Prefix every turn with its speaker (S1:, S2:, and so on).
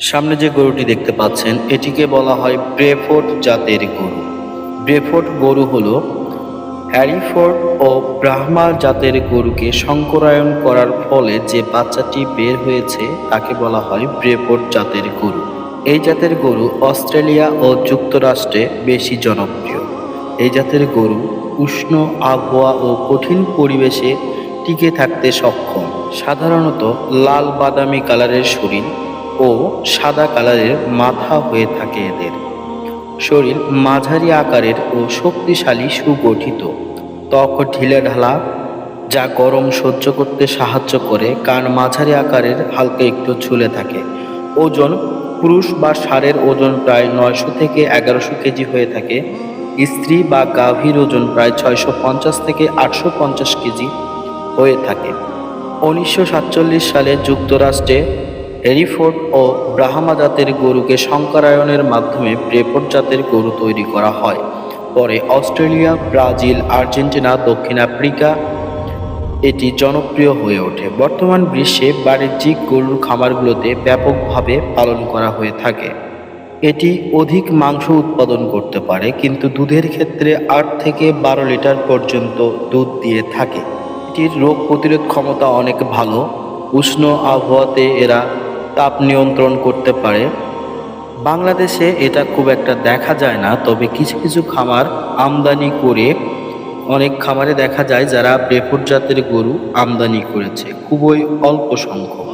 S1: সামনে যে গরুটি দেখতে পাচ্ছেন, এটিকে বলা হয় ব্রেফোর্ড জাতের গরু। ব্রেফোর্ড গরু হলো হ্যারিফোর্ড ও ব্রাহ্মা জাতের গরুকে সংকরায়ন করার ফলে যে বাচ্চাটি বের হয়েছে, তাকে বলা হয় ব্রেফোর্ড জাতের গরু। এই জাতের গরু অস্ট্রেলিয়া ও যুক্তরাষ্ট্রে বেশি জনপ্রিয়। এই জাতের গরু উষ্ণ, আবহাওয়া ও কঠিন পরিবেশে টিকে থাকতে সক্ষম। সাধারণত লাল বাদামি কালারের শরীর ও সাদা কালারের মাথা হয়ে থাকে এদের। শরীর মাঝারি আকারের ও শক্তিশালী সুগঠিত। ত্বক ঢিলে ঢালা, যা গরম সহ্য করতে সাহায্য করে, কান মাঝারি আকারের, হালকা একটু ঝুলে থাকে। ওজন পুরুষ বা ষাঁড়ের ওজন প্রায় নয়শো থেকে এগারোশো কেজি হয়ে থাকে। স্ত্রী বা গাভীর ওজন প্রায় ছয়শো পঞ্চাশ থেকে আটশো পঞ্চাশ কেজি হয়ে থাকে। উনিশশো সাতচল্লিশ সালে যুক্তরাষ্ট্রে হেরিফোর্ড ও ব্রাহ্মা জাতের গরুকে সংকরায়নের মাধ্যমে ব্রেফোর্ড জাতের গরু তৈরি করা হয়। পরে অস্ট্রেলিয়া, ব্রাজিল, আর্জেন্টিনা, দক্ষিণ আফ্রিকা এটি জনপ্রিয় হয়ে ওঠে। বর্তমান বিশ্বে বাণিজ্যিক গরুর খামারগুলোতে ব্যাপকভাবে পালন করা হয়ে থাকে। এটি অধিক মাংস উৎপাদন করতে পারে, কিন্তু দুধের ক্ষেত্রে আট থেকে বারো লিটার পর্যন্ত দুধ দিয়ে থাকে। এটির রোগ প্রতিরোধ ক্ষমতা অনেক ভালো। উষ্ণ আবহাওয়াতে এরা তাপ নিয়ন্ত্রণ করতে পারে। বাংলাদেশে এটা খুব একটা দেখা যায় না, তবে কিছু কিছু খামার আমদানি করে, অনেক খামারে দেখা যায় যারা বেপর জাতের গরু আমদানি করেছে, খুবই অল্প সংখ্যক।